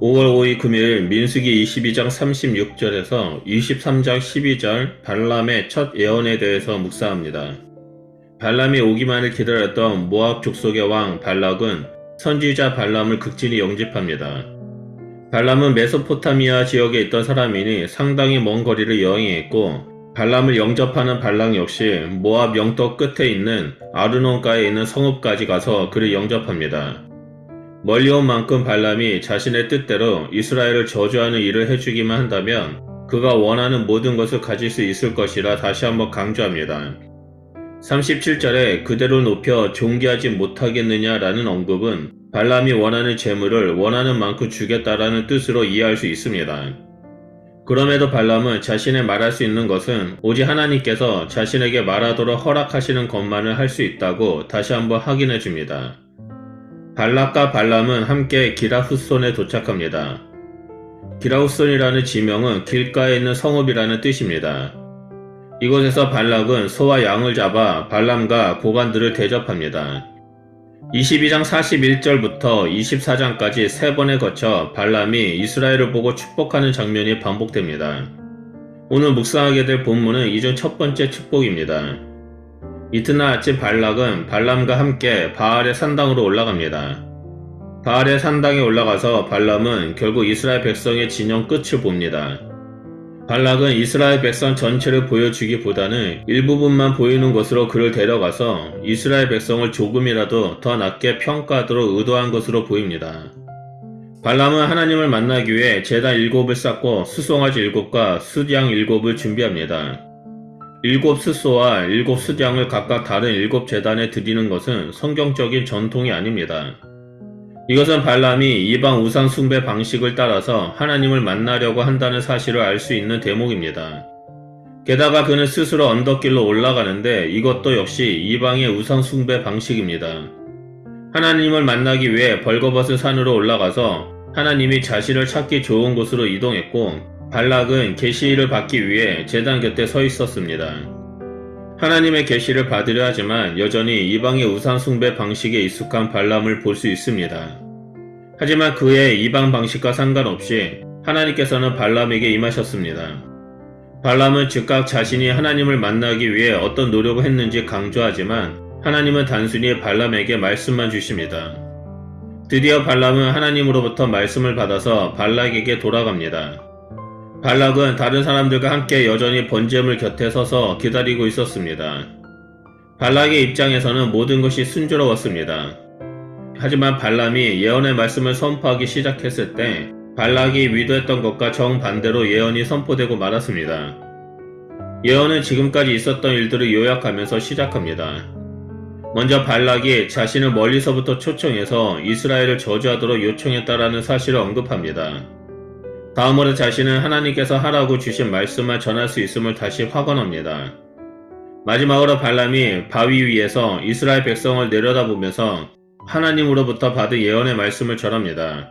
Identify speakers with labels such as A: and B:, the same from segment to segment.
A: 5월 5일 금요일 민수기 22장 36절에서 23장 12절 발람의 첫 예언에 대해서 묵상합니다. 발람이 오기만을 기다렸던 모압 족속의 왕 발락은 선지자 발람을 극진히 영집합니다. 발람은 메소포타미아 지역에 있던 사람이니 상당히 먼 거리를 여행했고 발람을 영접하는 발락 역시 모압 영덕 끝에 있는 아르논가에 있는 성읍까지 가서 그를 영접합니다. 멀리 온 만큼 발람이 자신의 뜻대로 이스라엘을 저주하는 일을 해주기만 한다면 그가 원하는 모든 것을 가질 수 있을 것이라 다시 한번 강조합니다. 37절에 그대로 높여 존귀하지 못하겠느냐라는 언급은 발람이 원하는 재물을 원하는 만큼 주겠다라는 뜻으로 이해할 수 있습니다. 그럼에도 발람은 자신의 말할 수 있는 것은 오직 하나님께서 자신에게 말하도록 허락하시는 것만을 할 수 있다고 다시 한번 확인해 줍니다. 발락과 발람은 함께 기라후손에 도착합니다. 기라후손이라는 지명은 길가에 있는 성읍이라는 뜻입니다. 이곳에서 발락은 소와 양을 잡아 발람과 고관들을 대접합니다. 22장 41절부터 24장까지 세 번에 거쳐 발람이 이스라엘을 보고 축복하는 장면이 반복됩니다. 오늘 묵상하게 될 본문은 이중첫 번째 축복입니다. 이튿날 아침 발락은 발람과 함께 바알의 산당으로 올라갑니다. 바알의 산당에 올라가서 발람은 결국 이스라엘 백성의 진영 끝을 봅니다. 발락은 이스라엘 백성 전체를 보여주기보다는 일부분만 보이는 곳으로 그를 데려가서 이스라엘 백성을 조금이라도 더 낮게 평가하도록 의도한 것으로 보입니다. 발람은 하나님을 만나기 위해 제단 일곱을 쌓고 수송아지 일곱과 수양 일곱을 준비합니다. 일곱 스소와 일곱 수장을 각각 다른 일곱 재단에 드리는 것은 성경적인 전통이 아닙니다. 이것은 발람이 이방 우상 숭배 방식을 따라서 하나님을 만나려고 한다는 사실을 알 수 있는 대목입니다. 게다가 그는 스스로 언덕길로 올라가는데 이것도 역시 이방의 우상 숭배 방식입니다. 하나님을 만나기 위해 벌거벗은 산으로 올라가서 하나님이 자신을 찾기 좋은 곳으로 이동했고 발락은 계시를 받기 위해 제단 곁에 서 있었습니다. 하나님의 계시를 받으려 하지만 여전히 이방의 우상 숭배 방식에 익숙한 발람을 볼 수 있습니다. 하지만 그의 이방 방식과 상관없이 하나님께서는 발람에게 임하셨습니다. 발람은 즉각 자신이 하나님을 만나기 위해 어떤 노력을 했는지 강조하지만 하나님은 단순히 발람에게 말씀만 주십니다. 드디어 발람은 하나님으로부터 말씀을 받아서 발락에게 돌아갑니다. 발락은 다른 사람들과 함께 여전히 번제물 곁에 서서 기다리고 있었습니다. 발락의 입장에서는 모든 것이 순조로웠습니다. 하지만 발람이 예언의 말씀을 선포하기 시작했을 때 발락이 위도했던 것과 정반대로 예언이 선포되고 말았습니다. 예언은 지금까지 있었던 일들을 요약하면서 시작합니다. 먼저 발락이 자신을 멀리서부터 초청해서 이스라엘을 저주하도록 요청했다라는 사실을 언급합니다. 다음으로 자신은 하나님께서 하라고 주신 말씀을 전할 수 있음을 다시 확언합니다. 마지막으로 발람이 바위 위에서 이스라엘 백성을 내려다보면서 하나님으로부터 받은 예언의 말씀을 전합니다.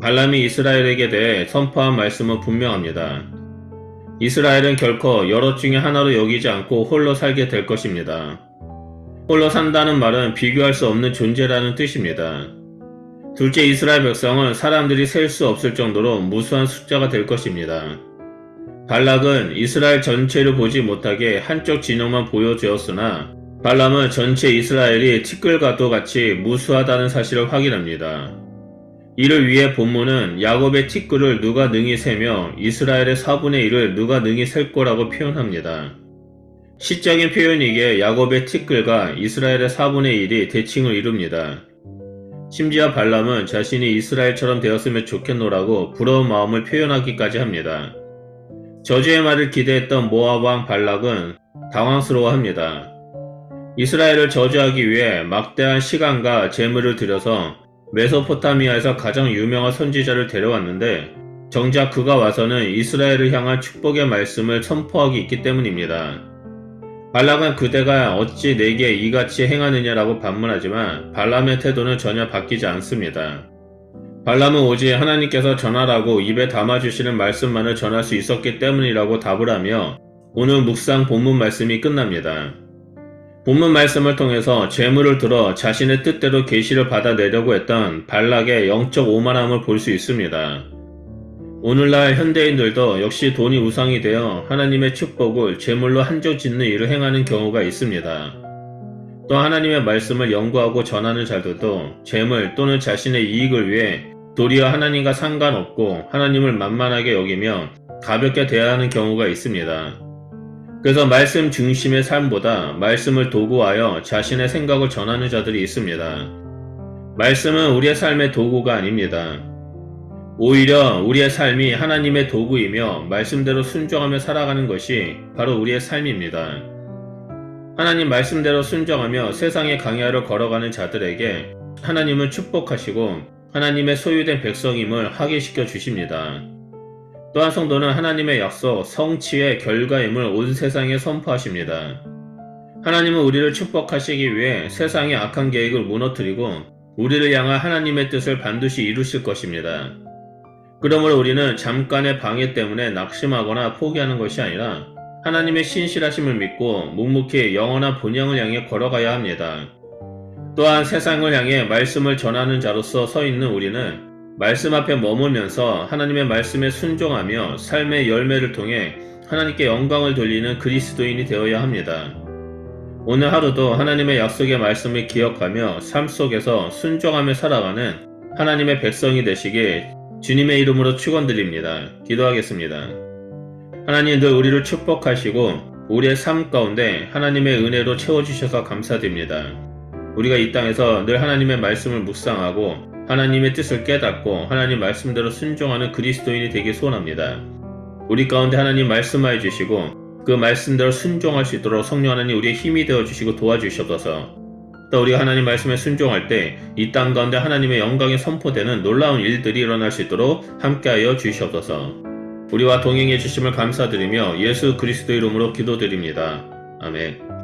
A: 발람이 이스라엘에게 대해 선포한 말씀은 분명합니다. 이스라엘은 결코 여럿 중에 하나로 여기지 않고 홀로 살게 될 것입니다. 홀로 산다는 말은 비교할 수 없는 존재라는 뜻입니다. 둘째 이스라엘 백성은 사람들이 셀 수 없을 정도로 무수한 숫자가 될 것입니다. 발락은 이스라엘 전체를 보지 못하게 한쪽 진영만 보여주었으나 발람은 전체 이스라엘이 티끌과도 같이 무수하다는 사실을 확인합니다. 이를 위해 본문은 야곱의 티끌을 누가 능히 세며 이스라엘의 4분의 1을 누가 능히 셀 거라고 표현합니다. 시적인 표현이기에 야곱의 티끌과 이스라엘의 4분의 1이 대칭을 이룹니다. 심지어 발람은 자신이 이스라엘처럼 되었으면 좋겠노라고 부러운 마음을 표현하기까지 합니다. 저주의 말을 기대했던 모압 왕 발락은 당황스러워합니다. 이스라엘을 저주하기 위해 막대한 시간과 재물을 들여서 메소포타미아에서 가장 유명한 선지자를 데려왔는데 정작 그가 와서는 이스라엘을 향한 축복의 말씀을 선포하기 있기 때문입니다. 발락은 그대가 어찌 내게 이같이 행하느냐라고 반문하지만 발람의 태도는 전혀 바뀌지 않습니다. 발람은 오직 하나님께서 전하라고 입에 담아주시는 말씀만을 전할 수 있었기 때문이라고 답을 하며 오늘 묵상 본문 말씀이 끝납니다. 본문 말씀을 통해서 재물을 들어 자신의 뜻대로 계시를 받아내려고 했던 발락의 영적 오만함을 볼 수 있습니다. 오늘날 현대인들도 역시 돈이 우상이 되어 하나님의 축복을 재물로 한조 짓는 일을 행하는 경우가 있습니다. 또 하나님의 말씀을 연구하고 전하는 자들도 재물 또는 자신의 이익을 위해 도리어 하나님과 상관없고 하나님을 만만하게 여기며 가볍게 대하는 경우가 있습니다. 그래서 말씀 중심의 삶보다 말씀을 도구하여 자신의 생각을 전하는 자들이 있습니다. 말씀은 우리의 삶의 도구가 아닙니다. 오히려 우리의 삶이 하나님의 도구이며 말씀대로 순종하며 살아가는 것이 바로 우리의 삶입니다. 하나님 말씀대로 순종하며 세상의 강야를 걸어가는 자들에게 하나님은 축복하시고 하나님의 소유된 백성임을 확인시켜 주십니다. 또한 성도는 하나님의 약속, 성취의 결과임을 온 세상에 선포하십니다. 하나님은 우리를 축복하시기 위해 세상의 악한 계획을 무너뜨리고 우리를 향한 하나님의 뜻을 반드시 이루실 것입니다. 그러므로 우리는 잠깐의 방해 때문에 낙심하거나 포기하는 것이 아니라 하나님의 신실하심을 믿고 묵묵히 영원한 본향을 향해 걸어가야 합니다. 또한 세상을 향해 말씀을 전하는 자로서 서 있는 우리는 말씀 앞에 머물면서 하나님의 말씀에 순종하며 삶의 열매를 통해 하나님께 영광을 돌리는 그리스도인이 되어야 합니다. 오늘 하루도 하나님의 약속의 말씀을 기억하며 삶 속에서 순종하며 살아가는 하나님의 백성이 되시길 주님의 이름으로 축원드립니다. 기도하겠습니다. 하나님 늘 우리를 축복하시고 우리의 삶 가운데 하나님의 은혜로 채워주셔서 감사드립니다. 우리가 이 땅에서 늘 하나님의 말씀을 묵상하고 하나님의 뜻을 깨닫고 하나님 말씀대로 순종하는 그리스도인이 되길 소원합니다. 우리 가운데 하나님 말씀하여 주시고 그 말씀대로 순종할 수 있도록 성령 하나님 우리의 힘이 되어 주시고 도와주시옵소서. 또 우리가 하나님 말씀에 순종할 때 이 땅 가운데 하나님의 영광이 선포되는 놀라운 일들이 일어날 수 있도록 함께하여 주시옵소서. 우리와 동행해 주심을 감사드리며 예수 그리스도 이름으로 기도드립니다. 아멘.